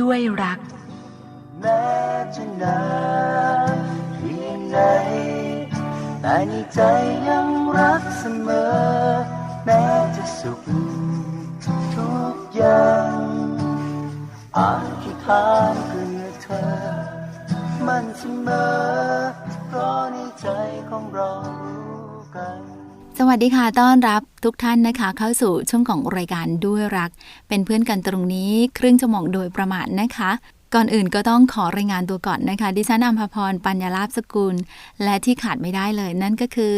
ด้วยรัก แม้จะนานเพียงไหนแต่ในใจยังรักเสมอ แม้จะสุขทุกอย่าง วัสดีค่ะ ต้อนรับทุกท่านนะคะ เข้าสู่ช่วงของรายการด้วยรัก เป็นเพื่อนกันตรงนี้ครึ่งชั่วโมงโดยประมาณนะคะ ก่อนอื่นก็ต้องขอรายงานตัวก่อนนะคะ ดิฉันอัมพพร ปัญญาลาภสกุล และที่ขาดไม่ได้เลย นั่นก็คือ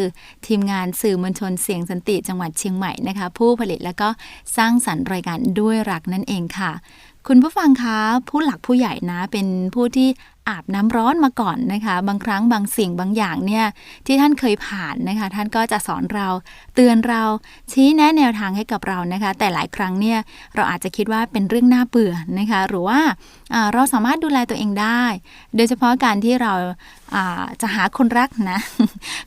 ทีมงานสื่อมวลชนเสียงสันติจังหวัดเชียงใหม่นะคะ ผู้ผลิตและก็สร้างสรรค์รายการด้วยรักนั่นเองค่ะ คุณผู้ฟังคะผู้หลักผู้ใหญ่นะ เป็นผู้ที่อาบน้ำร้อนมาก่อนนะคะ บางครั้งบางสิ่งบางอย่างเนี่ยที่ท่านเคยผ่านนะคะ ท่านก็จะสอนเราเตือนเราชี้แนะแนวทางให้กับเรานะคะ แต่หลายครั้งเนี่ยเราอาจจะคิดว่าเป็นเรื่องน่าเบื่อนะคะ หรือว่าาเราสามารถดูแลตัวเองได้ โดยเฉพาะการที่เราาจะหาคนรักนะ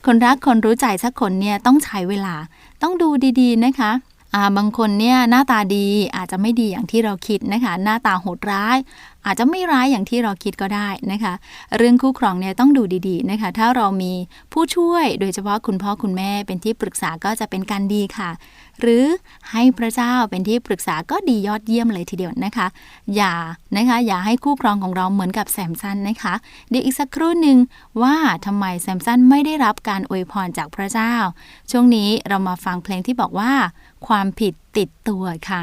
คนรักคนรู้ใจสักคนเนี่ยต้องใช้เวลาต้องดูดีๆนะคะ บางคนเนี่ยหน้าตาดีอาจจะไม่ดีอย่างที่เราคิดนะคะ หน้าตาโหดร้าย อาจจะไม่ร้ายอย่างที่เราคิดก็ได้นะคะ เรื่องคู่ครองเนี่ยต้องดูดีๆนะคะ ถ้าเรามีผู้ช่วยโดยเฉพาะคุณพ่อคุณแม่เป็นที่ปรึกษาก็จะเป็นการดีค่ะ หรือให้พระเจ้าเป็นที่ปรึกษาก็ดียอดเยี่ยมเลยทีเดียวนะคะ อย่านะคะอย่าให้คู่ครองของเราเหมือนกับแซมสันนะคะ เดี๋ยวอีกสักครู่หนึ่งว่าทำไมแซมสันไม่ได้รับการอวยพรจากพระเจ้า ช่วงนี้เรามาฟังเพลงที่บอกว่า ความผิดติดตัวค่ะ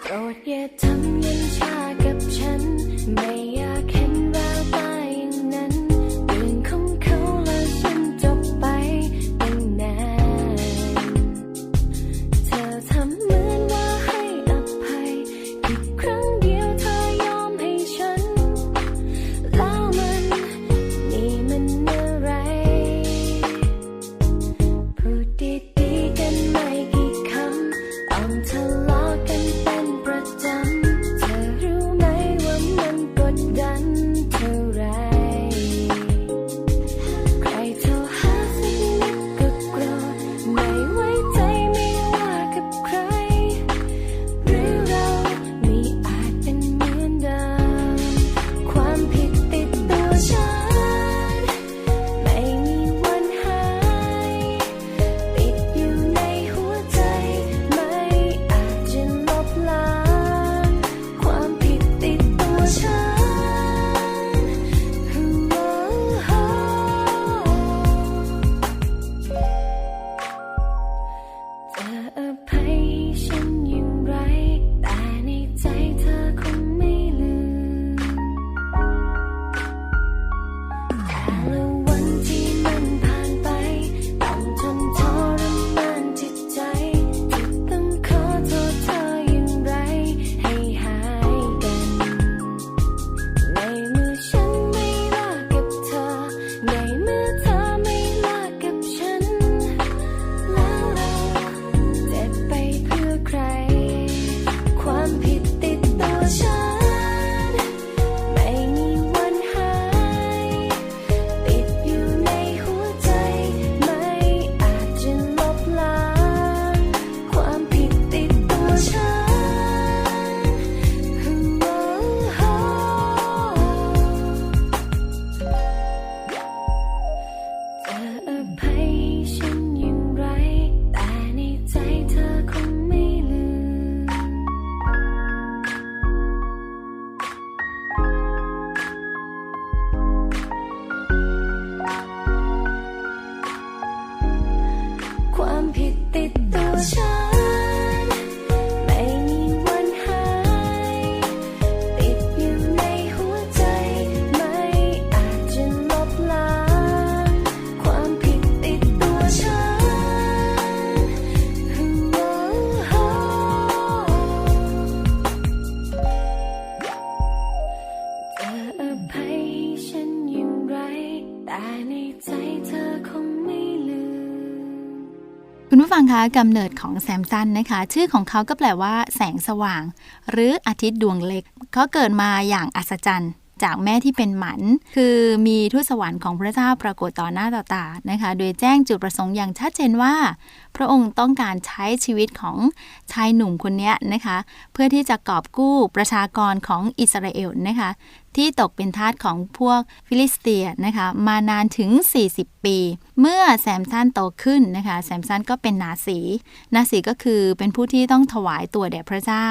โปรดอย่าทำเย็นชากับฉันไม่ ฟังคะกำเนิดของแซมสันนะคะ ชื่อของเขาก็แปลว่า แสงสว่าง หรืออาทิตย์ดวงเล็กเขาเกิดมาอย่างอัศจรรย์ จากแม่ที่เป็นหมัน คือมีทูตสวรรค์ของพระเจ้าปรากฏต่อหน้าต่อตานะคะ โดยแจ้งจุดประสงค์อย่างชัดเจนว่า พระองค์ต้องการใช้ชีวิตของชายหนุ่มคนนี้นะคะ เพื่อที่จะกอบกู้ประชากรของอิสราเอลนะคะ ที่ตกเป็นทาสของพวกฟิลิสเตียนะคะ มานานถึง 40 ปี เมื่อแซมสันโตขึ้นนะคะ แซมสันก็เป็นนาสี นาสีก็คือเป็นผู้ที่ต้องถวายตัวแด่พระเจ้า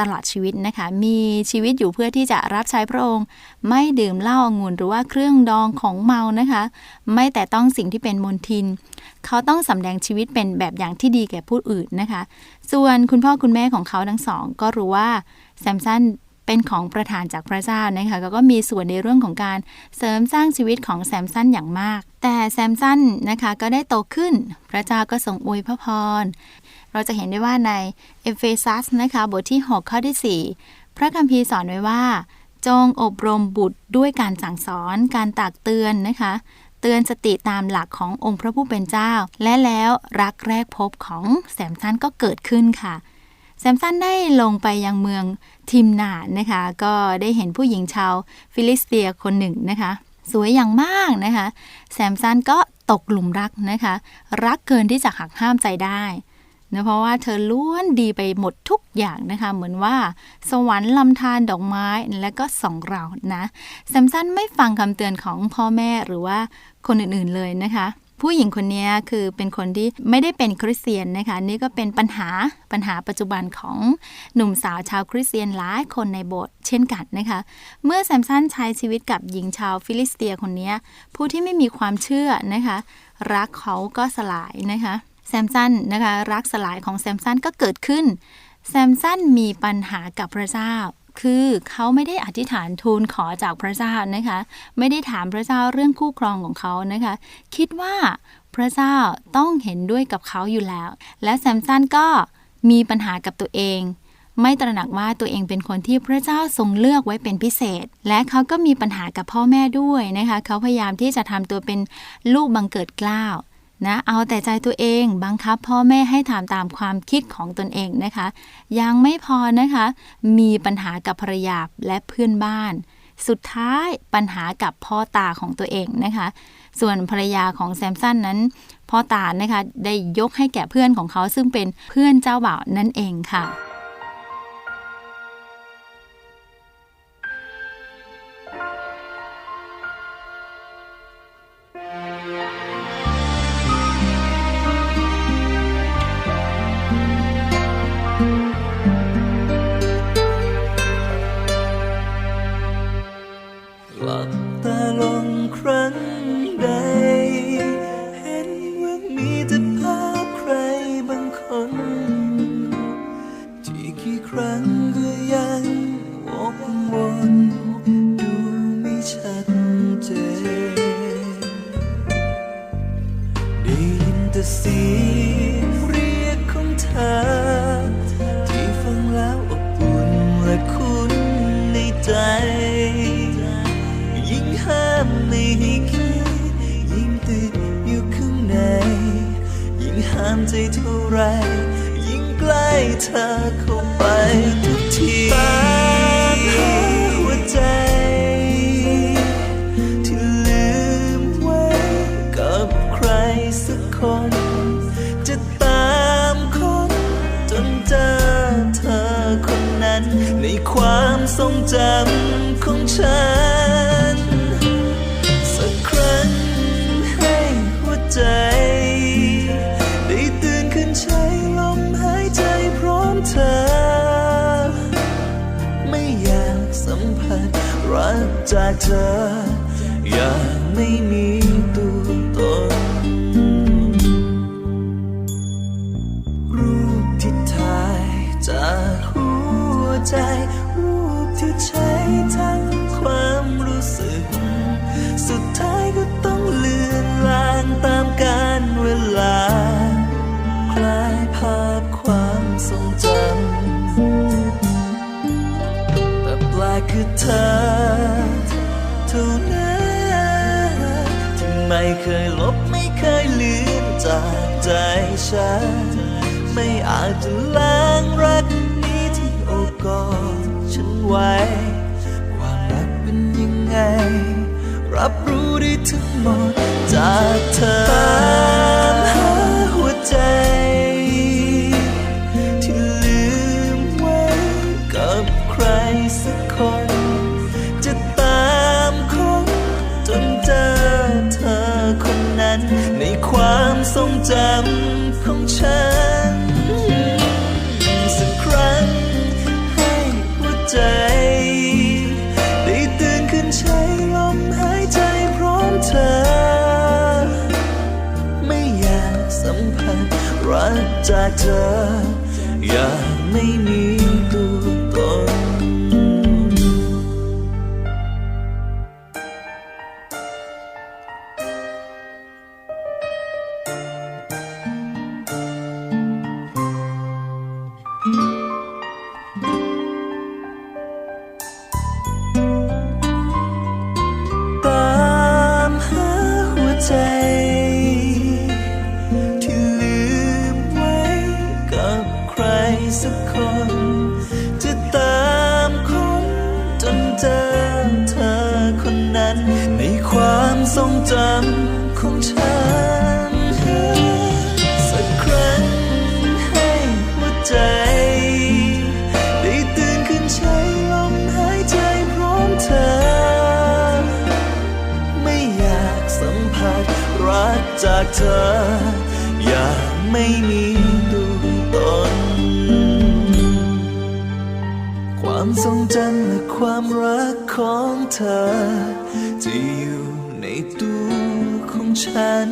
ตลอดชีวิตนะคะ มีชีวิตอยู่เพื่อที่จะรับใช้พระองค์ ไม่ดื่มเหล้าองุ่นหรือว่าเครื่องดองของเมานะคะ ไม่แต่ต้องสิ่งที่เป็นมนทิน เขาต้องสำแดงชีวิตเป็นแบบอย่างที่ดีแก่ผู้อื่นนะคะ ส่วนคุณพ่อคุณแม่ของเขาทั้งสอง ก็รู้ว่าแซมสันเป็นของประทานจากพระเจ้านะคะก็มีส่วนในเรื่องของการเสริมสร้างชีวิตของแซมสันอย่างมาก แต่แซมสันนะคะก็ได้โตขึ้น พระเจ้าก็ทรงอวยพระพร เราจะเห็นได้ว่าในเอเฟซัสนะคะบทที่ 6 ข้อที่ 4 พระคัมภีร์สอนไว้ว่า จงอบรมบุตรด้วยการสั่งสอน การตักเตือนนะคะ เตือนสติตามหลักขององค์พระผู้เป็นเจ้า และแล้วรักแรกพบของแซมสันก็เกิดขึ้นค่ะแซมสันได้ลงไปยังเมืองทิมนาดนะคะ ก็ได้เห็นผู้หญิงชาวฟิลิสเตียคนหนึ่งนะคะ สวยอย่างมากนะคะ แซมสันก็ตกหลุมรักนะคะ รักเกินที่จะหักห้ามใจได้ นะเพราะว่าเธอล้วนดีไปหมดทุกอย่างนะคะ เหมือนว่า สวรรค์ลำธารดอกไม้และก็สองเรานะแซมสันไม่ฟังคำเตือนของพ่อแม่หรือว่าคนอื่นๆเลยนะคะผู้หญิงคนนี้คือเป็นคนที่ไม่ได้เป็นคริสเตียนนะคะ นี่ก็เป็นปัญหาปัญหาปัจจุบันของหนุ่มสาวชาวคริสเตียนหลายคนในโบสถ์เช่นกันนะคะ เมื่อแซมสันใช้ชีวิตกับหญิงชาวฟิลิสเตียคนนี้ผู้ที่ไม่มีความเชื่อนะคะ รักเขาก็สลายนะคะ แซมสันนะคะรักสลายของแซมสันก็เกิดขึ้น แซมสันมีปัญหากับพระเจ้า คือเขาไม่ได้อธิษฐานทูลขอจากพระเจ้านะคะ ไม่ได้ถามพระเจ้าเรื่องคู่ครองของเขานะคะ คิดว่าพระเจ้าต้องเห็นด้วยกับเขาอยู่แล้ว และแซมสันก็มีปัญหากับตัวเองไม่ตระหนักว่าตัวเองเป็นคนที่พระเจ้าทรงเลือกไว้เป็นพิเศษ และเขาก็มีปัญหากับพ่อแม่ด้วยนะคะ เขาพยายามที่จะทำตัวเป็นลูกบังเกิดกล้าว นะเอาแต่ใจตัวเองบังคับพ่อแม่ให้ทำตามความคิดของตนเองนะคะ ยังไม่พอนะคะ มีปัญหากับภรรยาและเพื่อนบ้าน สุดท้ายปัญหากับพ่อตาของตัวเองนะคะ ส่วนภรรยาของแซมสันนั้น พ่อตานะคะได้ยกให้แก่เพื่อนของเขาซึ่งเป็นเพื่อนเจ้าบ่าวนั่นเองค่ะ นและคุณในใจ ยิ่งห้ามไม่ให้คิดยิ่งติดอยู่ข้างใน ยิ่งห้ามใจเท่าไร ยิ่งใกล้เธอเข้าไปทุกที จำของฉัน สักครั้งให้หัวใจ ได้ตื่นขึ้นใช้ลมหายใจพร้อมเธอ ไม่อยากสัมผัสรักจากเธอ อย่างไม่มีตัว ใช้ทั้งความรู้สึก สุดท้ายก็ต้องเลือนลางตามกาลเวลา คลายภาพความทรงจำแต่ปลกคือเธอเท่านั้นที่ไม่เคยลบไม่เคยลืมจากใจฉัน ไม่อาจจะล้างรัก หมดจากเธอตามหาหัวใจ ที่ลืมไว้กับใครสักคน จะตามคนจนเจอเธอคนนั้นในความทรงจำ จากเธอ อยากไม่มี จากเธอ อยากไม่มีตัวตน ความทรงจำและความรักของเธอ ที่อยู่ในตัวของฉัน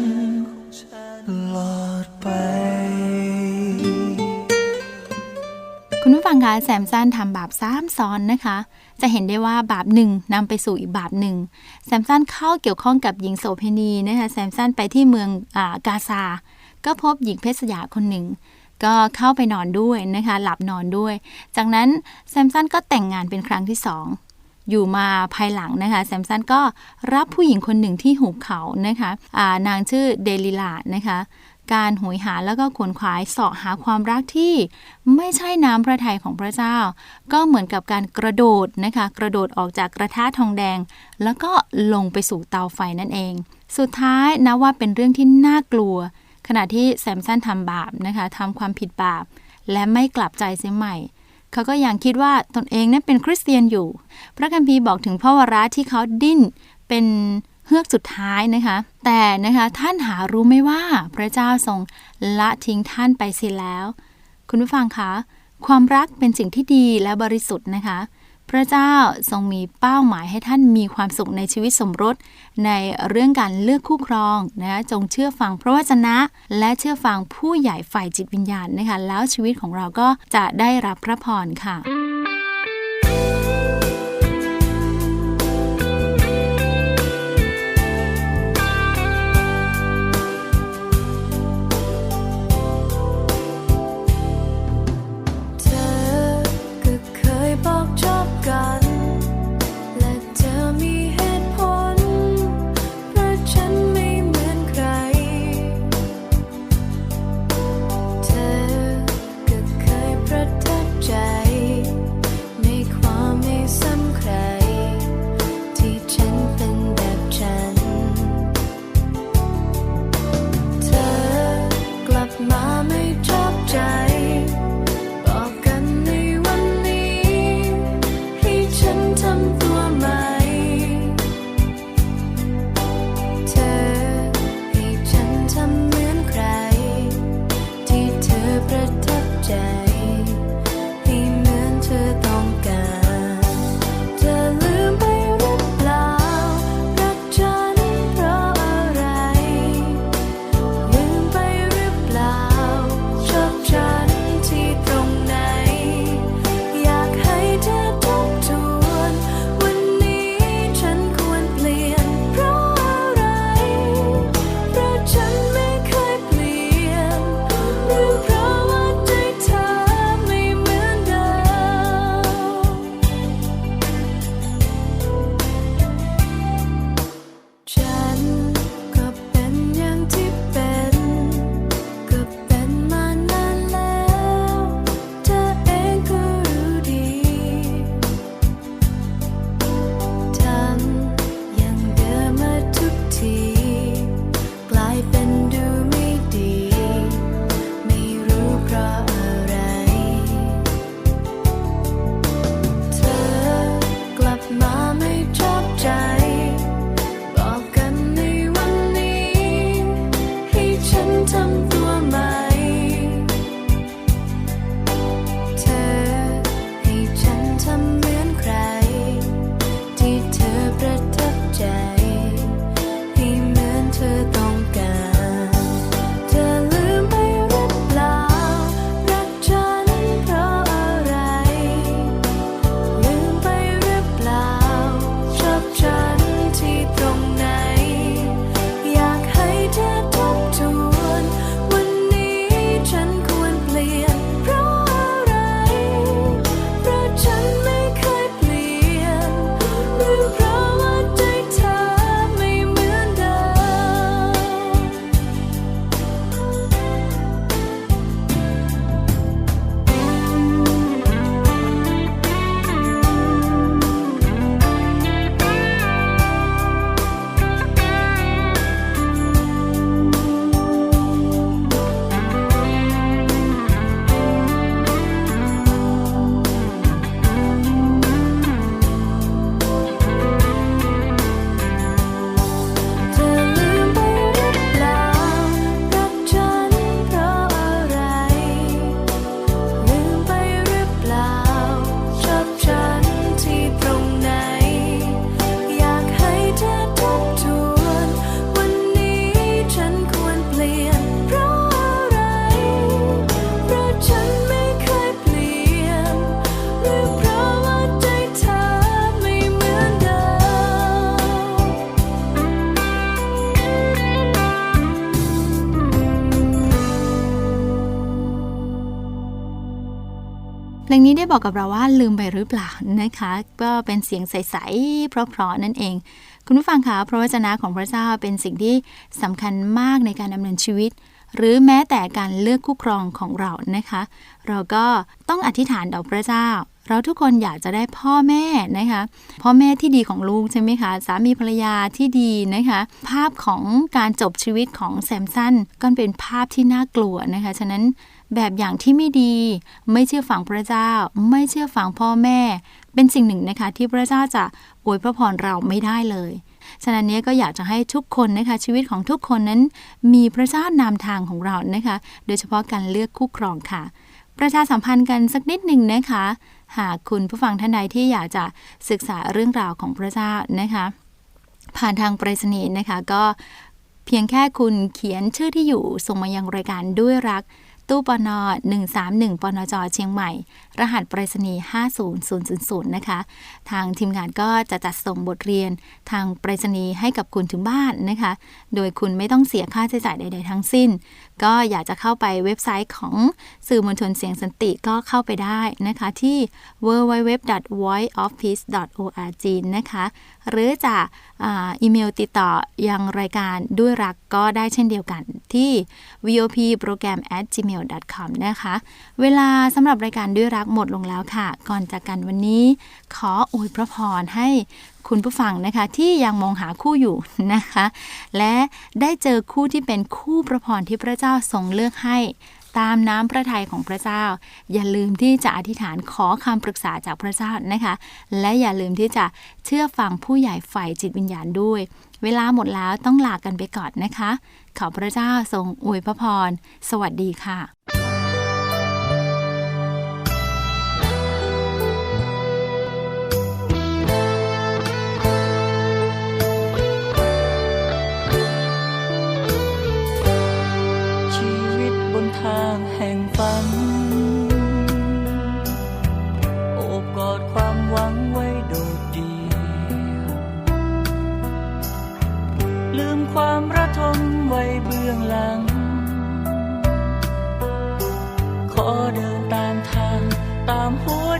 ฟังคะแซมสันทำบาปซ้ำซ้อนนะคะ จะเห็นได้ว่าบาปหนึ่งนำไปสู่อีกบาปหนึ่งแซมสันเข้าเกี่ยวข้องกับหญิงโสเภณีนะคะแซมสันไปที่เมืองอากาซา ก็พบหญิงเพศยาคนหนึ่ง ก็เข้าไปนอนด้วยนะคะ หลับนอนด้วย จากนั้นแซมสันก็แต่งงานเป็นครั้งที่สองอยู่มาภายหลังนะคะแซมสันก็รับผู้หญิงคนหนึ่งที่หุบเขานะคะอ่านางชื่อเดลิลานะคะ การโหยหาแล้วก็ขวนขวายเสาะหาความรักที่ไม่ใช่น้ำพระทัยของพระเจ้า ก็เหมือนกับการกระโดดนะคะ กระโดดออกจากกระทะทองแดง แล้วก็ลงไปสู่เตาไฟนั่นเอง สุดท้ายนะว่าเป็นเรื่องที่น่ากลัว ขณะที่แซมสันทำบาปนะคะทำความผิดบาป และไม่กลับใจเสียใหม่เขาก็ยังคิดว่าตนเองนั้นเป็นคริสเตียนอยู่ พระคัมภีร์บอกถึงพ่อวราที่เขาดิ้นเป็น ฮือกสุดท้ายนะคะ แต่นะคะท่านหารู้ไหมว่าพระเจ้าทรงละทิ้งท่านไปเสียแล้ว คุณผู้ฟังคะความรักเป็นสิ่งที่ดีและบริสุทธิ์นะคะ พระเจ้าทรงมีเป้าหมายให้ท่านมีความสุขในชีวิตสมรส ในเรื่องการเลือกคู่ครองนะคะจงเชื่อฟังพระวจนะ และเชื่อฟังผู้ใหญ่ฝ่ายจิตวิญญาณนะคะแล้วชีวิตของเราก็จะได้รับพระพรค่ะ บอกกับเราว่าลืมไปหรือเปล่านะคะ ก็เป็นเสียงใสๆเพราะๆนั่นเอง คุณผู้ฟังคะพระวจนะของพระเจ้าเป็นสิ่งที่สำคัญมากในการดำเนินชีวิต หรือแม้แต่การเลือกคู่ครองของเรานะคะ เราก็ต้องอธิษฐานต่อพระเจ้า เราทุกคนอยากจะได้พ่อแม่นะคะ พ่อแม่ที่ดีของลูกใช่ไหมคะสามีภรรยาที่ดีนะคะ ภาพของการจบชีวิตของแซมสันก็เป็นภาพที่น่ากลัวนะคะฉะนั้น แบบอย่างที่ไม่ดี ไม่เชื่อฝังพระเจ้า ไม่เชื่อฝังพ่อแม่ เป็นสิ่งหนึ่งนะคะ ที่พระเจ้าจะอวยพระพรเราไม่ได้เลยฉะนั้นนี้ก็อยากจะให้ทุกคนนะคะชีวิตของทุกคนนั้น มีพระเจ้านำทางของเรานะคะ โดยเฉพาะการเลือกคู่ครองค่ะ ประชาสัมพันธ์กันสักนิดหนึ่งนะคะ หากคุณผู้ฟังท่านใดที่อยากจะศึกษาเรื่องราวของพระเจ้านะคะ ผ่านทางไปรษณีย์นะคะก็เพียงแค่คุณเขียนชื่อที่อยู่ส่งมายังรายการด้วยรัก ตู้ปน 131 ปนจ เชียงใหม่รหัสไปรษณีย์50000 นะคะ ทางทีมงานก็จะจัดส่งบทเรียนทางไปรษณีย์ให้กับคุณถึงบ้านนะคะ โดยคุณไม่ต้องเสียค่าใช้จ่ายใด ๆ ทั้งสิ้น ก็อยากจะเข้าไปเว็บไซต์ของสื่อมวลชนเสียงสันติก็เข้าไปได้นะคะที่ www.voiceofpeace.org นะคะ หรือจะอาอีเมลติดต่อยังรายการด้วยรักก็ได้เช่นเดียวกันที่ vop.program@gmail.com นะคะ เวลาสำหรับรายการด้วยรักหมดลงแล้วค่ะ ก่อนจากกันวันนี้ ขออวยพระพรให้คุณผู้ฟังนะคะที่ยังมองหาคู่อยู่นะคะ และได้เจอคู่ที่เป็นคู่พระพรที่พระเจ้าทรงเลือกให้ตามน้ำพระทัยของพระเจ้า อย่าลืมที่จะอธิษฐานขอคำปรึกษาจากพระเจ้านะคะ และอย่าลืมที่จะเชื่อฟังผู้ใหญ่ฝ่ายจิตวิญญาณด้วย เวลาหมดแล้วต้องลากันไปก่อนนะคะ ขอพระเจ้าทรงอวยพระพร สวัสดีค่ะ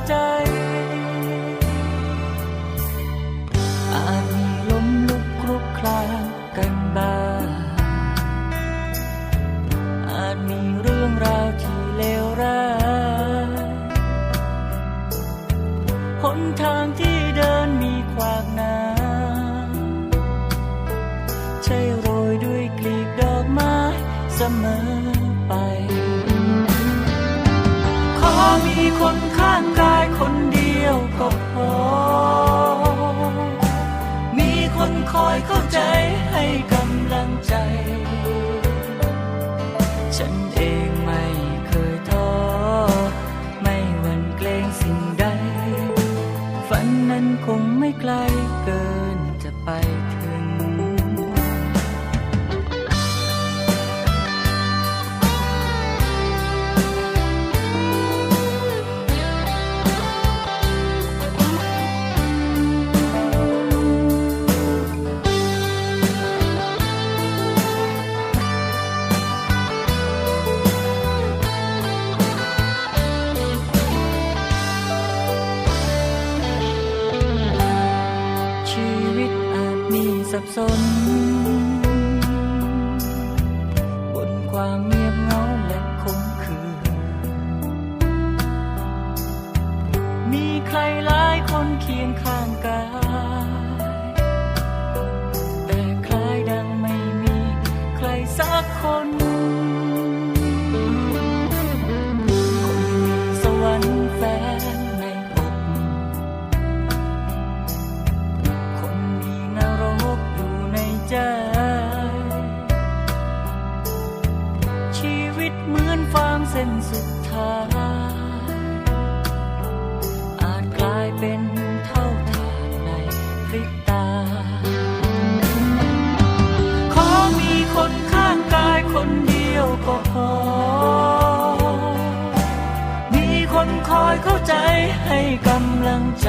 ใจ ไกลเกินจะไป มีใครหลายคนเคียงข้างกายแต่คล้ายดังไม่มีใครสักคน คอยเข้าใจให้กำลังใจ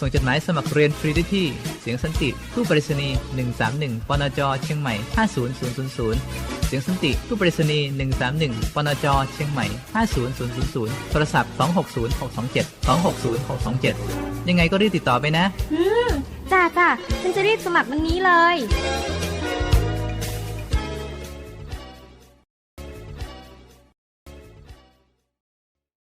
ส่งจดหมายสมัครเรียนฟรีได้ที่ เสียงสันติผู้ปริศนีย์131 ปนจ เชียงใหม่ 50000 เสียงสันติผู้ปริศนีย์131 ปนจ เชียงใหม่ 50000 โทรศัพท์ 260627 260627 ยังไงก็รีบติดต่อไปนะจ้าจ้าฉันจะรีบสมัครวันนี้เลย